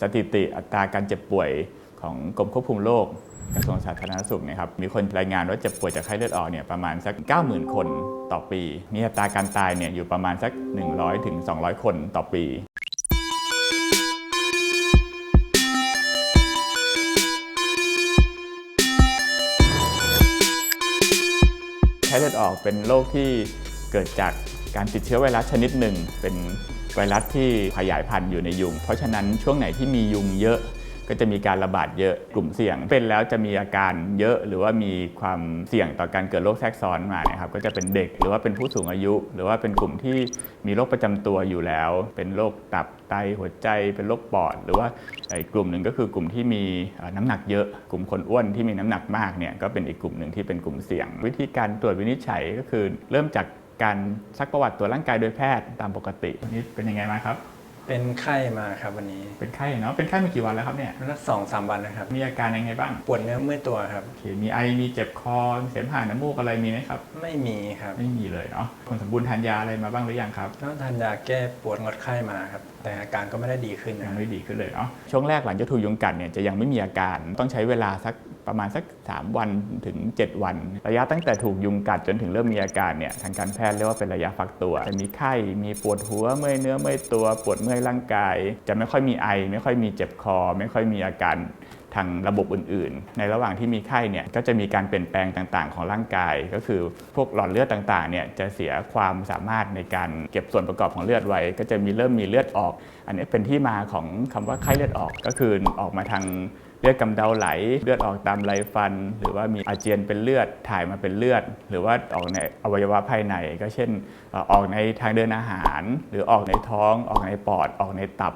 สถิติอัตราการเจ็บป่วยของกรมควบคุมโรคกระทรวงสาธารณสุขนะครับมีคนรายงานว่าเจ็บป่วยจากไข้เลือดออกเนี่ยประมาณสัก 90,000 คนต่อปี มีอัตราการตายเนี่ยอยู่ประมาณสัก 100ถึง200คนต่อปีไข้เลือดออกเป็นโรคที่เกิดจากการติดเชื้อไวรัสชนิดหนึ่งเป็น ไวรัสที่ขยายพันธุ์อยู่ในยุง เพราะฉะนั้นช่วงไหนที่มียุงเยอะก็จะมีการระบาดเยอะกลุ่มเสี่ยง เป็นแล้วจะมีอาการเยอะหรือว่ามีความเสี่ยงต่อการเกิดโรคแทรกซ้อนมานะครับก็จะเป็นเด็กหรือว่าเป็นผู้สูงอายุ หรือว่าเป็นกลุ่มที่มีโรคประจำตัวอยู่แล้ว เป็นโรคตับไตหัวใจ เป็นโรคปอด หรือว่าอีกกลุ่มหนึ่งก็คือกลุ่มที่มีน้ำหนักเยอะ กลุ่มคนอ้วนที่มีน้ำหนักมากเนี่ยก็เป็นอีกกลุ่มหนึ่งที่เป็นกลุ่มเสี่ยง วิธีการตรวจวินิจฉัยก็คือ เริ่มจาก การซักประวัติตัวร่างกายโดยแพทย์ตามปกติวันนี้เป็นยังไงมาครับ เป็นไข้มาครับวันนี้เป็นไข้เนาะเป็นไข้มากี่วันแล้วครับเนี่ยรักสองสามวันนะครับ มีอาการยังไงบ้างปวดเนื้อเมื่อยตัวครับ โอเคมีไอมีเจ็บคอเสมหะน้ำมูกอะไรมีไหมครับ ไม่มีครับไม่มีเลยเนาะคนสมบูรณ์ทานยาอะไรมาบ้างหรือยังครับต้องทานยาแก้ปวดงดไข้มาครับแต่อาการก็ไม่ได้ดีขึ้นยันะงไม่ดีขึ้นเลยเนาะช่วงแรกหลังจากถูกยุงกัดเนี่ยจะยังไม่มีอาการต้องใช้เวลาสักประมาณสัก 3 วันถึง 7 วัน ระยะตั้งแต่ถูกยุงกัดจนถึงเริ่มมีอาการเนี่ยทางการแพทย์เรียกว่าเป็นระยะฟักตัวจะมีไข้มีปวดหัวเมื่อยเนื้อเมื่อยตัวปวดเมื่อยร่างกาย จะไม่ค่อยมีไอ ไม่ค่อยมีเจ็บคอ ไม่ค่อยมีอาการ ทางระบบอื่นๆ ในระหว่างที่มีไข้เนี่ยก็จะมีการเปลี่ยนแปลงต่างๆ ของร่างกาย ก็คือพวกหลอดเลือดต่างๆเนี่ยจะเสียความสามารถในการเก็บส่วนประกอบของเลือดไว้ ก็จะมีเริ่มมีเลือดออก อันนี้เป็นที่มาของคำว่าไข้เลือดออกก็คือออกมาทางเลือดกำเดาไหล เลือดออกตามไรฟัน หรือว่ามีอาเจียนเป็นเลือดถ่ายมาเป็นเลือด หรือว่าออกในอวัยวะภายใน ก็เช่นออกในทางเดินอาหาร หรือออกในท้อง ออกในปอด ออกในตับ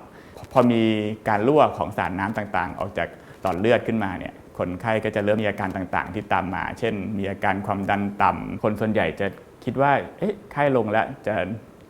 พอมีการรั่วของสารน้ำต่างๆ ออกจาก หลอดเลือดขึ้นมาเนี่ยคนไข้ก็จะเริ่มมีอาการต่างๆ ที่ตามมา เช่น มีอาการความดันต่ำคนส่วนใหญ่จะคิดว่า เอ๊ะ ไข้ลงแล้วจะ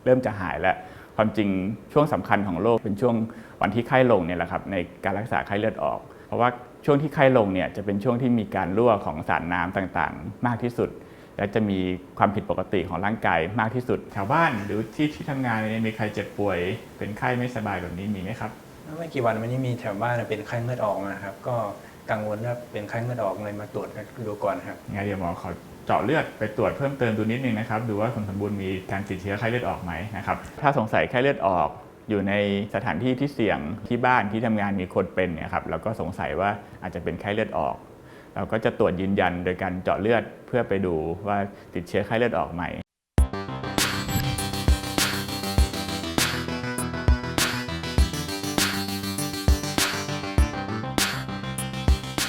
เริ่มจะหายแล้ว ความจริงช่วงสำคัญของโรคเป็นช่วงวันที่ไข้ลงเนี่ยแหละครับในการรักษาไข้เลือดออก เพราะว่าช่วงที่ไข้ลงเนี่ยจะเป็นช่วงที่มีการรั่วของสารน้ำต่างๆ มากที่สุด และจะมีความผิดปกติของร่างกายมากที่สุดแถวบ้านหรือที่ที่ทำงานเนี่ยมีใครเจ็บป่วย เป็นไข้ไม่สบายแบบนี้มีไหมครับ ไม่กี่วันวันนี้มีแถวบ้านเป็นไข้เลือดออกมาครับ ก็กังวลว่าเป็นไข้เลือดออกเลยมาตรวจดูก่อนครับงั้นเดี๋ยวหมอขอเจาะเลือดไปตรวจเพิ่มเติมดูนิดนึงนะครับดูว่าคนสมบูรณ์มีการติดเชื้อไข้เลือดออกไหมนะครับถ้าสงสัยไข้เลือดออกอยู่ในสถานที่ที่เสี่ยงที่บ้านที่ทำงานมีคนเป็นเนี่ยครับเราก็สงสัยว่าอาจจะเป็นไข้เลือดออก เราก็จะตรวจยืนยันโดยการเจาะเลือดเพื่อไปดูว่าติดเชื้อไข้เลือดออกไหม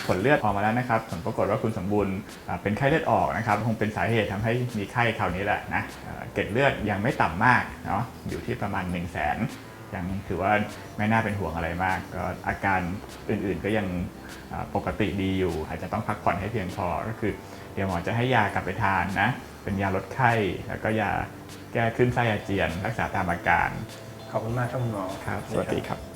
ผลเลือดออกมาแล้วนะครับ ผลปรากฏว่าคุณสมบูรณ์อ่าเป็นไข้เลือดออกนะครับคงเป็นสาเหตุทำให้มีไข้คราวนี้แหละนะเอ่อเกล็ดเลือดยังไม่ต่ำมากเนาะอยู่ที่ประมาณ 1 0 0 0 0แสนยังถือว่าไม่น่าเป็นห่วงอะไรมาก ก็อาการอื่นๆก็ยังอ่าปกติดีอยู่ อาจจะต้องพักผ่อนให้เพียงพอก็คือ เดี๋ยวหมอจะให้ยากลับไปทานนะเป็นยาลดไข้ แล้วก็ยาแก้คลื่นไส้อาเจียน รักษาตามอาการขอบคุณมากครับคุณหมอครับ สวัสดีครับ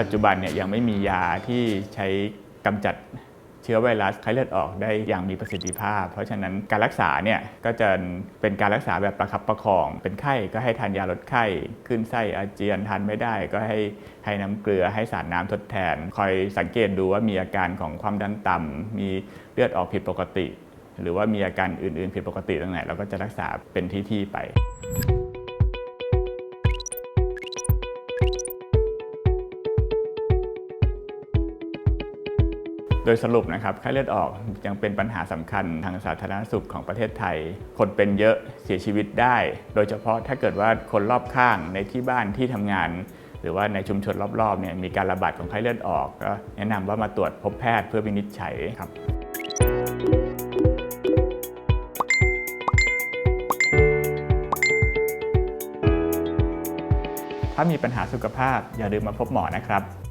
ปัจจุบันเนี่ยยังไม่มียาที่ใช้กำจัดเชื้อไวรัสไข้เลือดออกได้อย่างมีประสิทธิภาพ เพราะฉะนั้นการรักษาเนี่ยก็จะเป็นการรักษาแบบประคับประคอง เป็นไข้ก็ให้ทานยาลดไข้ขึ้นไส้อาเจียนทานไม่ได้ก็ให้ให้น้ำเกลือให้สารน้ำทดแทน คอยสังเกตดูว่ามีอาการของความดันต่ำมีเลือดออกผิดปกติ หรือว่ามีอาการอื่น ๆ ผิดปกติตรงไหนเราก็จะรักษาเป็นที่ๆไป โดยสรุปนะครับไข้เลือดออกยังเป็นปัญหาสำคัญทางสาธารณสุขของประเทศไทย คนเป็นเยอะเสียชีวิตได้ โดยเฉพาะถ้าเกิดว่าคนรอบข้างในที่บ้านที่ทำงาน หรือว่าในชุมชนรอบๆเนี่ยมีการระบาดของไข้เลือดออกก็แนะนำว่ามาตรวจพบแพทย์เพื่อวินิจฉัยครับถ้ามีปัญหาสุขภาพอย่าลืมมาพบหมอนะครับ